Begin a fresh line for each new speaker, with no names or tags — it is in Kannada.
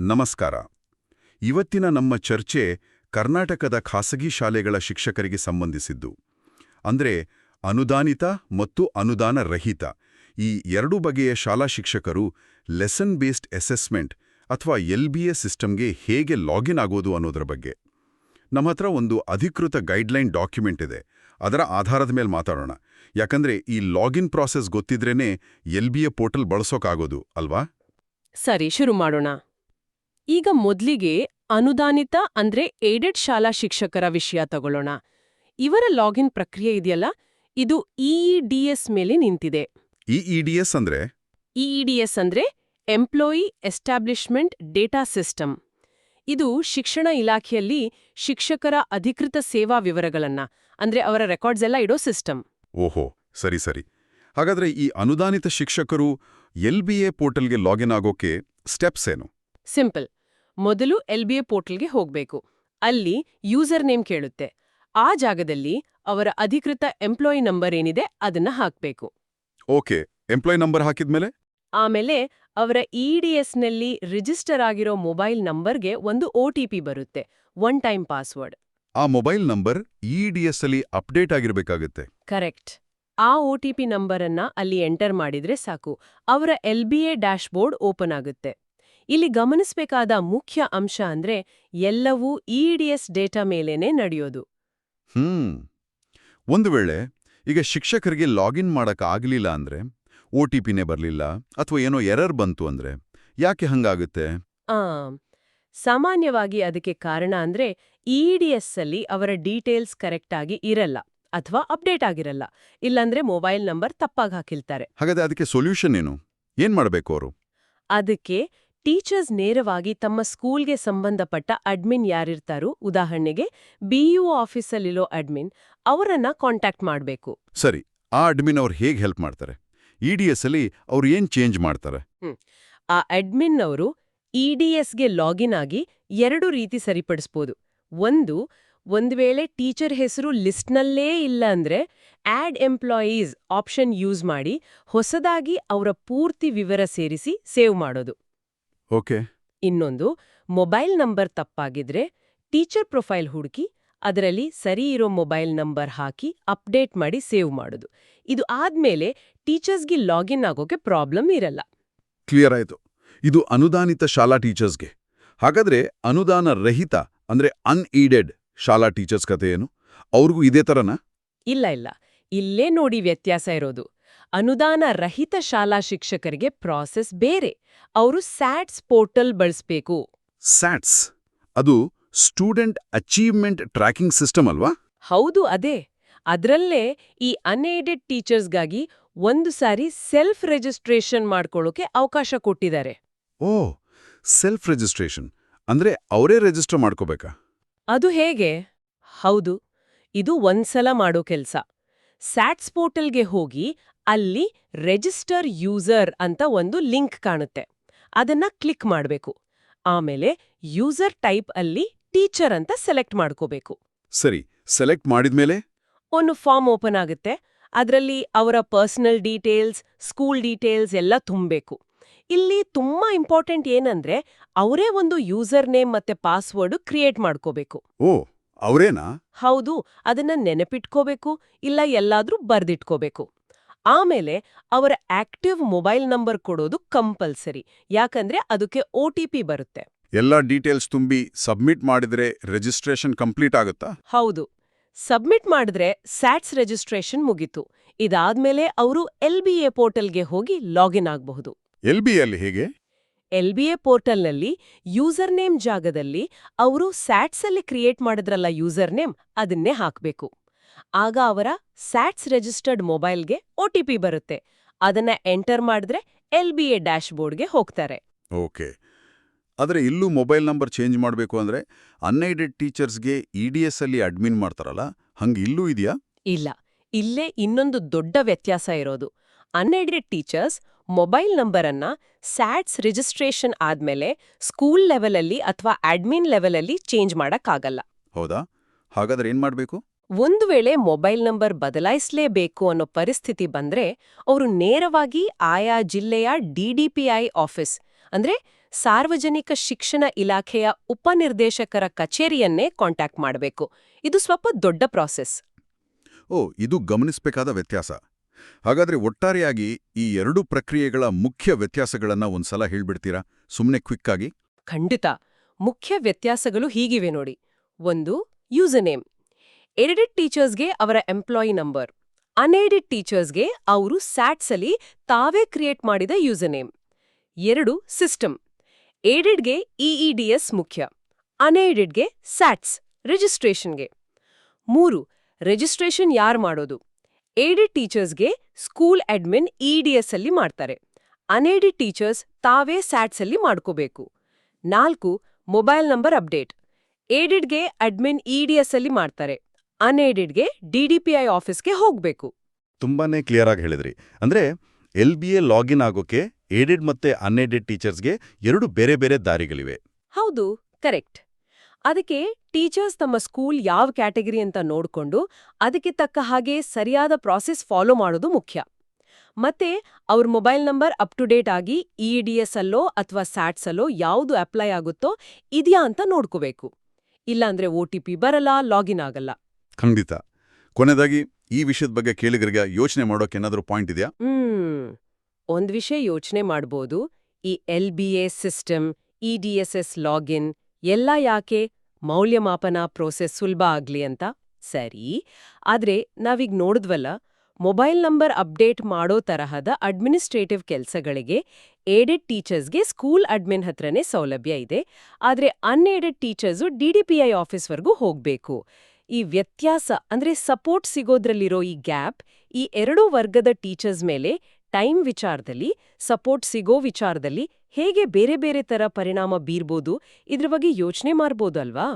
ನಮಸ್ಕಾರ. ಇವತ್ತಿನ ನಮ್ಮ ಚರ್ಚೆ ಕರ್ನಾಟಕದ ಖಾಸಗಿ ಶಾಲೆಗಳ ಶಿಕ್ಷಕರಿಗೆ ಸಂಬಂಧಿಸಿದ್ದು. ಅಂದ್ರೆ ಅನುದಾನಿತ ಮತ್ತು ಅನುದಾನ ರಹಿತ ಈ ಎರಡು ಬಗೆಯ ಶಾಲಾ ಶಿಕ್ಷಕರು ಲೆಸನ್ ಬೇಸ್ಡ್ ಅಸೆಸ್ಮೆಂಟ್ ಅಥವಾ ಎಲ್ ಬಿ ಎ ಸಿಸ್ಟಮ್ಗೆ ಹೇಗೆ ಲಾಗಿನ್ ಆಗೋದು ಅನ್ನೋದರ ಬಗ್ಗೆ. ನಮ್ಮ ಹತ್ರ ಒಂದು ಅಧಿಕೃತ ಗೈಡ್ಲೈನ್ ಡಾಕ್ಯುಮೆಂಟ್ ಇದೆ. ಅದರ ಆಧಾರದ ಮೇಲೆ ಮಾತಾಡೋಣ. ಯಾಕಂದ್ರೆ ಈ ಲಾಗಿನ್ ಪ್ರಾಸೆಸ್ ಗೊತ್ತಿದ್ರೇನೆ ಎಲ್ ಬಿ ಎ ಪೋರ್ಟಲ್ ಬಳಸೋಕ್ಕಾಗೋದು ಅಲ್ವಾ?
ಸರಿ, ಶುರು ಮಾಡೋಣ. ಈಗ ಮೊದ್ಲಿಗೆ ಅನುದಾನಿತ ಅಂದ್ರೆ ಏಡೆಡ್ ಶಾಲಾ ಶಿಕ್ಷಕರ ವಿಷಯ ತಗೊಳ್ಳೋಣ. ಇವರ ಲಾಗಿನ್ ಪ್ರಕ್ರಿಯೆ ಇದೆಯಲ್ಲ ಇದು ಇಇಡಿಎಸ್ ಮೇಲೆ ನಿಂತಿದೆ.
ಈ ಇ ಡಿ ಎಸ್ ಅಂದ್ರೆ?
ಇಇಡಿಎಸ್ ಅಂದ್ರೆ ಎಂಪ್ಲಾಯಿ ಎಸ್ಟಾಬ್ಲಿಷ್ಮೆಂಟ್ ಡೇಟಾ ಸಿಸ್ಟಮ್ ಇದು ಶಿಕ್ಷಣ ಇಲಾಖೆಯಲ್ಲಿ ಶಿಕ್ಷಕರ ಅಧಿಕೃತ ಸೇವಾ ವಿವರಗಳನ್ನ ಅಂದ್ರೆ ಅವರ ರೆಕಾರ್ಡ್ಸ್ ಎಲ್ಲ ಇಡೋ ಸಿಸ್ಟಮ್
ಓಹೋ ಸರಿ ಸರಿ. ಹಾಗಾದ್ರೆ ಈ ಅನುದಾನಿತ ಶಿಕ್ಷಕರು ಎಲ್ ಬಿ ಎ ಪೋರ್ಟಲ್ಗೆ ಲಾಗಿನ್ ಆಗೋಕೆ ಸ್ಟೆಪ್ಸ್ ಏನು?
ಸಿಂಪಲ್ ಮೊದಲು ಎಲ್ ಬಿ ಎ ಪೋರ್ಟಲ್ಗೆ ಹೋಗ್ಬೇಕು. ಅಲ್ಲಿ ಯೂಸರ್ ನೇಮ್ ಕೇಳುತ್ತೆ. ಆ ಜಾಗದಲ್ಲಿ ಅವರ ಅಧಿಕೃತ ಎಂಪ್ಲಾಯಿ ನಂಬರ್ ಏನಿದೆ ಅದನ್ನ ಹಾಕ್ಬೇಕು.
ಓಕೆ ಎಂಪ್ಲಾಯ್ ನಂಬರ್ ಹಾಕಿದ್ಮೇಲೆ?
ಆಮೇಲೆ ಅವರ ಇಡಿಎಸ್ನಲ್ಲಿ ರಿಜಿಸ್ಟರ್ ಆಗಿರೋ ಮೊಬೈಲ್ ನಂಬರ್ಗೆ ಒಂದು ಒಟಿಪಿ ಬರುತ್ತೆ ಒನ್ ಟೈಮ್ ಪಾಸ್ವರ್ಡ್.
ಆ mobile number E D S ಅಲ್ಲಿ ಅಪ್ಡೇಟ್ ಆಗಿರಬೇಕಾಗುತ್ತೆ.
ಕರೆಕ್ಟ್. ಆ ಒಟಿಪಿ ನಂಬರನ್ನ ಅಲ್ಲಿ ಎಂಟರ್ ಮಾಡಿದ್ರೆ ಸಾಕು. ಅವರ ಎಲ್ಬಿಎ ಡ್ಯಾಶ್ಬೋರ್ಡ್ ಓಪನ್ ಆಗುತ್ತೆ. ಇಲ್ಲಿ ಗಮನಿಸಬೇಕಾದ ಮುಖ್ಯ ಅಂಶ ಅಂದ್ರೆ ಎಲ್ಲವೂ ಇಡಿಎಸ್ ಡೇಟಾ ಮೇಲೇನೆ ನಡೆಯೋದು.
ಹ್ಮ್. ಒಂದು ವೇಳೆ ಈಗ ಶಿಕ್ಷಕರಿಗೆ ಲಾಗಿನ್ ಮಾಡಕ್ ಆಗಲಿಲ್ಲ ಅಂದ್ರೆ ಒ ಟಿ ಪಿನೇ ಬರಲಿಲ್ಲ ಅಥವಾ ಏನೋ ಎರರ್ ಬಂತು ಅಂದ್ರೆ ಯಾಕೆ ಹಂಗಾಗುತ್ತೆ?
ಆ ಸಾಮಾನ್ಯವಾಗಿ ಅದಕ್ಕೆ ಕಾರಣ ಅಂದ್ರೆ ಇಡಿಎಸ್ ಅಲ್ಲಿ ಅವರ ಡೀಟೇಲ್ಸ್ ಕರೆಕ್ಟ್ ಆಗಿ ಇರಲ್ಲ ಅಥವಾ ಅಪ್ಡೇಟ್ ಆಗಿರಲ್ಲ. ಇಲ್ಲಾಂದ್ರೆ ಮೊಬೈಲ್ ನಂಬರ್ ತಪ್ಪಾಗಿ ಹಾಕಿಲ್ತಾರೆ.
ಹಾಗಾದ್ರೆ ಅದಕ್ಕೆ ಸೊಲ್ಯೂಷನ್ ಏನು? ಏನ್ ಮಾಡಬೇಕು ಅವರು?
ಅದಕ್ಕೆ ಟೀಚರ್ಸ್ ನೇರವಾಗಿ ತಮ್ಮ ಸ್ಕೂಲ್ಗೆ ಸಂಬಂಧಪಟ್ಟ ಅಡ್ಮಿನ್ ಯಾರಿರ್ತಾರೋ ಉದಾಹರಣೆಗೆ ಬಿಇಒ ಆಫೀಸಲ್ಲಿರೋ ಅಡ್ಮಿನ್ ಅವರನ್ನ ಕಾಂಟ್ಯಾಕ್ಟ್ ಮಾಡಬೇಕು.
ಸರಿ ಆ ಅಡ್ಮಿನ್ ಅವ್ರು ಹೇಗೆ ಹೆಲ್ಪ್ ಮಾಡ್ತಾರೆ? ಇಡಿಎಸ್ ಅಲ್ಲಿ ಅವ್ರು ಏನ್ ಚೇಂಜ್ ಮಾಡ್ತಾರೆ?
ಆ ಅಡ್ಮಿನ್ ಅವರು ಇಡಿಎಸ್ಗೆ ಲಾಗಿನ್ ಆಗಿ ಎರಡು ರೀತಿ ಸರಿಪಡಿಸ್ಬೋದು. ಒಂದು ಒಂದು ವೇಳೆ ಟೀಚರ್ ಹೆಸರು ಲಿಸ್ಟ್ನಲ್ಲೇ ಇಲ್ಲ ಅಂದ್ರೆ ಆಡ್ ಎಂಪ್ಲಾಯೀಸ್ ಆಪ್ಷನ್ ಯೂಸ್ ಮಾಡಿ ಹೊಸದಾಗಿ ಅವರ ಪೂರ್ತಿ ವಿವರ ಸೇರಿಸಿ ಸೇವ್ ಮಾಡೋದು.
ಓಕೆ.
ಇನ್ನೊಂದು ಮೊಬೈಲ್ ನಂಬರ್ ತಪ್ಪಾಗಿದ್ರೆ ಟೀಚರ್ ಪ್ರೊಫೈಲ್ ಹುಡುಕಿ ಅದರಲ್ಲಿ ಸರಿ ಇರೋ ಮೊಬೈಲ್ ನಂಬರ್ ಹಾಕಿ ಅಪ್ಡೇಟ್ ಮಾಡಿ ಸೇವ್ ಮಾಡೋದು. ಇದು ಆದ್ಮೇಲೆ ಟೀಚರ್ಸ್ಗೆ ಲಾಗಿನ್ ಆಗೋಕೆ ಪ್ರಾಬ್ಲಮ್ ಇರಲ್ಲ.
ಕ್ಲಿಯರ್ ಆಯಿತು. ಇದು ಅನುದಾನಿತ ಶಾಲಾ ಟೀಚರ್ಸ್ಗೆ. ಹಾಗಾದ್ರೆ ಅನುದಾನ ರಹಿತ ಅಂದ್ರೆ ಅನ್ಈಡೆಡ್ ಶಾಲಾ ಟೀಚರ್ಸ್ ಕಥೆ ಏನು ಅವ್ರಿಗೂ ಇದೇ ತರನಾ?
ಇಲ್ಲ ಇಲ್ಲ. ಇಲ್ಲೇ ನೋಡಿ ವ್ಯತ್ಯಾಸ ಇರೋದು. ಅನುದಾನ ರಹಿತ ಶಾಲಾ ಶಿಕ್ಷಕರಿಗೆ ಪ್ರಾಸೆಸ್ ಬೇರೆ. ಅವರು ಸ್ಯಾಟ್ಸ್ ಪೋರ್ಟಲ್ ಬಳಸಬೇಕು.
ಸ್ಯಾಟ್ಸ್? ಅದು ಸ್ಟೂಡೆಂಟ್ ಅಚೀವ್ಮೆಂಟ್ ಟ್ರ್ಯಾಕಿಂಗ್ ಸಿಸ್ಟಮ್ ಅಲ್ವಾ?
ಹೌದು ಅದೇ. ಅದರಲ್ಲೇ ಈ ಅನ್ಏಡೆಡ್ ಟೀಚರ್ಸ್ಗಾಗಿ ಒಂದು ಸಾರಿ ಸೆಲ್ಫ್ ರಿಜಿಸ್ಟ್ರೇಷನ್ ಮಾಡ್ಕೊಳ್ಳೋಕೆ ಅವಕಾಶ ಕೊಟ್ಟಿದ್ದಾರೆ.
ಓ ಸೆಲ್ಫ್ ರಿಜಿಸ್ಟ್ರೇಷನ್ ಅಂದ್ರೆ ಅವರೇ ರಿಜಿಸ್ಟರ್ ಮಾಡ್ಕೋಬೇಕಾ?
ಅದು ಹೇಗೆ? ಹೌದು ಇದು ಒಂದ್ಸಲ ಮಾಡೋ ಕೆಲ್ಸ. ಸ್ಯಾಟ್ಸ್ ಪೋರ್ಟಲ್ಗೆ ಹೋಗಿ ಅಲ್ಲಿ ರೆಜಿಸ್ಟರ್ ಯೂಸರ್ ಅಂತ ಒಂದು ಲಿಂಕ್ ಕಾಣುತ್ತೆ. ಅದನ್ನ ಕ್ಲಿಕ್ ಮಾಡಬೇಕು. ಆಮೇಲೆ ಯೂಸರ್ ಟೈಪ್ ಅಲ್ಲಿ ಟೀಚರ್ ಅಂತ ಸೆಲೆಕ್ಟ್ ಮಾಡ್ಕೋಬೇಕು.
ಸರಿ ಸೆಲೆಕ್ಟ್ ಮಾಡಿದ್ಮೇಲೆ?
ಒಂದು ಫಾರ್ಮ್ ಓಪನ್ ಆಗುತ್ತೆ. ಅದರಲ್ಲಿ ಅವರ ಪರ್ಸನಲ್ ಡೀಟೇಲ್ಸ್ ಸ್ಕೂಲ್ ಡೀಟೇಲ್ಸ್ ಎಲ್ಲ ತುಂಬಬೇಕು. ಇಲ್ಲಿ ತುಂಬಾ ಇಂಪಾರ್ಟೆಂಟ್ ಏನಂದ್ರೆ ಅವರೇ ಒಂದು ಯೂಸರ್ ನೇಮ್ ಮತ್ತೆ ಪಾಸ್ವರ್ಡ್ ಕ್ರಿಯೇಟ್ ಮಾಡ್ಕೋಬೇಕು.
ಓ! ಅವರೇನಾ?
ಹೌದು ಅದನ್ನ ನೆನಪಿಟ್ಕೋಬೇಕು ಇಲ್ಲ ಎಲ್ಲಾದ್ರೂ ಬರ್ದಿಟ್ಕೋಬೇಕು. ಆಮೇಲೆ ಅವರ ಆಕ್ಟಿವ್ ಮೊಬೈಲ್ ನಂಬರ್ ಕೊಡೋದು ಕಂಪಲ್ಸರಿ ಯಾಕಂದ್ರೆ ಅದಕ್ಕೆ ಒ ಟಿ ಪಿ ಬರುತ್ತೆ.
ಎಲ್ಲ ಡೀಟೇಲ್ಸ್ ತುಂಬಿ ಸಬ್ಮಿಟ್ ಮಾಡಿದ್ರೆ ರಿಜಿಸ್ಟ್ರೇಷನ್ ಕಂಪ್ಲೀಟ್ ಆಗುತ್ತಾ?
ಹೌದು ಸಬ್ಮಿಟ್ ಮಾಡಿದ್ರೆ ಸ್ಯಾಟ್ಸ್ ರಿಜಿಸ್ಟ್ರೇಷನ್ ಮುಗೀತು. ಇದಾದ್ಮೇಲೆ ಅವರು ಎಲ್ ಬಿ ಎ ಪೋರ್ಟಲ್ಗೆ ಹೋಗಿ ಲಾಗಿನ್ ಆಗಬಹುದು.
ಎಲ್ ಬಿ ಎಲ್ ಹೇಗೆ?
ಎಲ್ ಬಿ ಎ ಪೋರ್ಟಲ್ನಲ್ಲಿ ಯೂಸರ್ ನೇಮ್ ಜಾಗದಲ್ಲಿ ಅವರು ಸ್ಯಾಟ್ಸಲ್ಲಿ ಕ್ರಿಯೇಟ್ ಮಾಡಿದ್ರಲ್ಲ ಯೂಸರ್ ನೇಮ್ ಅದನ್ನೇ ಹಾಕಬೇಕು. ಆಗ ಅವರ ಸ್ಯಾಟ್ಸ್ ರಿಜಿಸ್ಟರ್ಡ್ ಮೊಬೈಲ್ಗೆ ಒ ಟಿ ಪಿ ಬರುತ್ತೆ. ಅದನ್ನ ಎಂಟರ್ ಮಾಡಿದ್ರೆ ಎಲ್ ಬಿ ಎ ಡ್ಯಾಶ್ಬೋರ್ಡ್ಗೆ ಹೋಗ್ತಾರೆ.
ಓಕೆ. ಆದರೆ ಇಲ್ಲೂ ಮೊಬೈಲ್ ನಂಬರ್ ಚೇಂಜ್ ಮಾಡಬೇಕು ಅಂದ್ರೆ ಅನ್ಐಡೆಡ್ ಟೀಚರ್ಸ್ಗೆ ಇ ಡಿ ಎಸ್ ಅಲ್ಲಿ ಅಡ್ಮಿನ್ ಮಾಡ್ತಾರಲ್ಲ ಹಂಗೆ ಇಲ್ಲೂ ಇದೆಯಾ?
ಇಲ್ಲ. ಇಲ್ಲೇ ಇನ್ನೊಂದು ದೊಡ್ಡ ವ್ಯತ್ಯಾಸ ಇರೋದು. ಅನ್ಐಡೆಡ್ ಟೀಚರ್ಸ್ ಮೊಬೈಲ್ ನಂಬರನ್ನ ಸ್ಯಾಟ್ಸ್ ರಿಜಿಸ್ಟ್ರೇಷನ್ ಆದ್ಮೇಲೆ ಸ್ಕೂಲ್ ಲೆವೆಲಲ್ಲಿ ಅಥವಾ ಅಡ್ಮಿನ್ ಲೆವೆಲಲ್ಲಿ ಚೇಂಜ್ ಮಾಡಕ್ಕಾಗಲ್ಲ.
ಹೌದಾ? ಹಾಗಾದ್ರೆ ಏನ್ ಮಾಡಬೇಕು?
ಒಂದು ವೇಳೆ ಮೊಬೈಲ್ ನಂಬರ್ ಬದಲಾಯಿಸಲೇಬೇಕು ಅನ್ನೋ ಪರಿಸ್ಥಿತಿ ಬಂದ್ರೆ ಅವರು ನೇರವಾಗಿ ಆಯಾ ಜಿಲ್ಲೆಯ ಡಿಡಿಪಿಐ ಆಫೀಸ್ ಅಂದ್ರೆ ಸಾರ್ವಜನಿಕ ಶಿಕ್ಷಣ ಇಲಾಖೆಯ ಉಪನಿರ್ದೇಶಕರ ಕಚೇರಿಯನ್ನೇ ಕಾಂಟ್ಯಾಕ್ಟ್ ಮಾಡಬೇಕು. ಇದು ಸ್ವಲ್ಪ ದೊಡ್ಡ ಪ್ರಾಸೆಸ್.
ಓ ಇದು ಗಮನಿಸಬೇಕಾದ ವ್ಯತ್ಯಾಸ. ಹಾಗಾದ್ರೆ ಒಟ್ಟಾರೆಯಾಗಿ ಈ ಎರಡು ಪ್ರಕ್ರಿಯೆಗಳ ಮುಖ್ಯ ವ್ಯತ್ಯಾಸಗಳನ್ನ ಒಂದ್ಸಲ ಹೇಳ್ಬಿಡ್ತೀರಾ? ಸುಮ್ಮನೆ ಕ್ವಿಕ್ ಆಗಿ.
ಖಂಡಿತ. ಮುಖ್ಯ ವ್ಯತ್ಯಾಸಗಳು ಹೀಗಿವೆ ನೋಡಿ. ಒಂದು ಯೂಸರ್ ನೇಮ್ ಎಡಿಡೆಡ್ ಟೀಚರ್ಸ್ಗೆ ಅವರ ಎಂಪ್ಲಾಯಿ ನಂಬರ್. ಅನ್ಎಡಿಡ್ ಟೀಚರ್ಸ್ಗೆ ಅವರು ಸ್ಯಾಟ್ಸಲ್ಲಿ ತಾವೇ ಕ್ರಿಯೇಟ್ ಮಾಡಿದ ಯೂಸರ್ ನೇಮ್ ಎರಡು, ಸಿಸ್ಟಮ್. ಏಡೆಡ್ಗೆ ಇಇಡಿಎಸ್ ಮುಖ್ಯ. ಅನ್ಎಡಿಡ್ಗೆ ಸ್ಯಾಟ್ಸ್, ರಿಜಿಸ್ಟ್ರೇಷನ್ಗೆ. ಮೂರು, ರಿಜಿಸ್ಟ್ರೇಷನ್ ಯಾರು ಮಾಡೋದು? ಏಡೆಡ್ ಟೀಚರ್ಸ್ಗೆ ಸ್ಕೂಲ್ ಅಡ್ಮಿನ್ ಇಡಿಎಸ್ ಅಲ್ಲಿ ಮಾಡ್ತಾರೆ. ಅನ್ಎಡಿಡ್ ಟೀಚರ್ಸ್ ತಾವೇ ಸ್ಯಾಟ್ಸ್ ಅಲ್ಲಿ ಮಾಡ್ಕೋಬೇಕು. ನಾಲ್ಕು ಮೊಬೈಲ್ ನಂಬರ್ ಅಪ್ಡೇಟ್ ಏಡೆಡ್ಗೆ ಅಡ್ಮಿನ್ ಇಡಿಎಸ್ ಅಲ್ಲಿ ಮಾಡ್ತಾರೆ. ಅನ್ಏಡೆಡ್ಗೆ ಡಿಡಿಪಿಐ ಆಫೀಸ್ಗೆ ಹೋಗ್ಬೇಕು.
ತುಂಬಾನೇ ಕ್ಲಿಯರ್ ಆಗಿ ಹೇಳಿದ್ರಿ. ಅಂದ್ರೆ ಎಲ್ ಬಿ ಎ ಲಾಗಿನ್ ಆಗೋಕೆ ಏಡೆಡ್ ಮತ್ತೆ ಅನ್ಎಡೆಡ್ ಟೀಚರ್ಸ್ಗೆ ಎರಡು ಬೇರೆ ಬೇರೆ ದಾರಿಗಳಿವೆ.
ಹೌದು ಕರೆಕ್ಟ್ ಅದಕ್ಕೆ ಟೀಚರ್ಸ್ ತಮ್ಮ ಸ್ಕೂಲ್ ಯಾವ ಕ್ಯಾಟಗರಿ ಅಂತ ನೋಡ್ಕೊಂಡು ಅದಕ್ಕೆ ತಕ್ಕ ಹಾಗೆ ಸರಿಯಾದ ಪ್ರಾಸೆಸ್ ಫಾಲೋ ಮಾಡೋದು ಮುಖ್ಯ. ಮತ್ತೆ ಅವ್ರ mobile number up to date ಆಗಿ ಇಡಿಎಸ್ ಅಲ್ಲೋ ಅಥವಾ ಸ್ಯಾಟ್ಸ್ ಅಲ್ಲೋ ಯಾವುದು ಅಪ್ಲೈ ಆಗುತ್ತೋ ಇದೆಯಾ ಅಂತ ನೋಡ್ಕೋಬೇಕು. ಇಲ್ಲಾಂದ್ರೆ ಒ ಟಿ ಪಿ ಬರಲ್ಲ ಲಾಗಿನ್ ಆಗಲ್ಲ.
ಖಂಡಿತ. ಕೊನೆಯದಾಗಿ ಈ ವಿಷಯದ ಬಗ್ಗೆ ಕೇಳಿಗರಿಗೆ ಯೋಚನೆ ಮಾಡೋಕೆ ಏನಾದರೂ ಪಾಯಿಂಟ್ ಇದೆಯಾ?
ಹ್ಮ್. ಒಂದ್ ವಿಷಯ ಯೋಚನೆ ಮಾಡ್ಬೋದು. ಈ L B A system E D S S login ಎಲ್ಲ ಯಾಕೆ ಮೌಲ್ಯಮಾಪನ ಪ್ರೋಸೆಸ್ ಸುಲಭ ಆಗ್ಲಿ ಅಂತ? ಸರಿ. ಆದ್ರೆ ನಾವೀಗ ನೋಡಿದ್ವಲ್ಲ, ಮೊಬೈಲ್ ನಂಬರ್ ಅಪ್ಡೇಟ್ ಮಾಡೋ ತರಹದ ಅಡ್ಮಿನಿಸ್ಟ್ರೇಟಿವ್ ಕೆಲಸಗಳಿಗೆ ಏಡೆಡ್ ಟೀಚರ್ಸ್ಗೆ ಸ್ಕೂಲ್ ಅಡ್ಮಿನ್ ಹತ್ರನೇ ಸೌಲಭ್ಯ ಇದೆ. ಆದ್ರೆ ಅನ್ಏಡೆಡ್ ಟೀಚರ್ಸು ಡಿಡಿಪಿಐ ಆಫೀಸ್ವರೆಗೂ ಹೋಗಬೇಕು. ಈ ವ್ಯತ್ಯಾಸ ಅಂದ್ರೆ ಸಪೋರ್ಟ್ ಸಿಗೋದ್ರಲ್ಲಿರೋ ಈ ಗ್ಯಾಪ್, ಈ ಎರಡೂ ವರ್ಗದ ಟೀಚರ್ಸ್ ಮೇಲೆ ಟೈಮ್ ವಿಚಾರದಲ್ಲಿ, ಸಪೋರ್ಟ್ ಸಿಗೋ ವಿಚಾರದಲ್ಲಿ ಹೇಗೆ ಬೇರೆ ಬೇರೆ ತರ ಪರಿಣಾಮ ಬೀರ್ಬೋದು ಇದ್ರ ಬಗ್ಗೆ ಯೋಚನೆ ಮಾಡ್ಬೋದು ಅಲ್ವಾ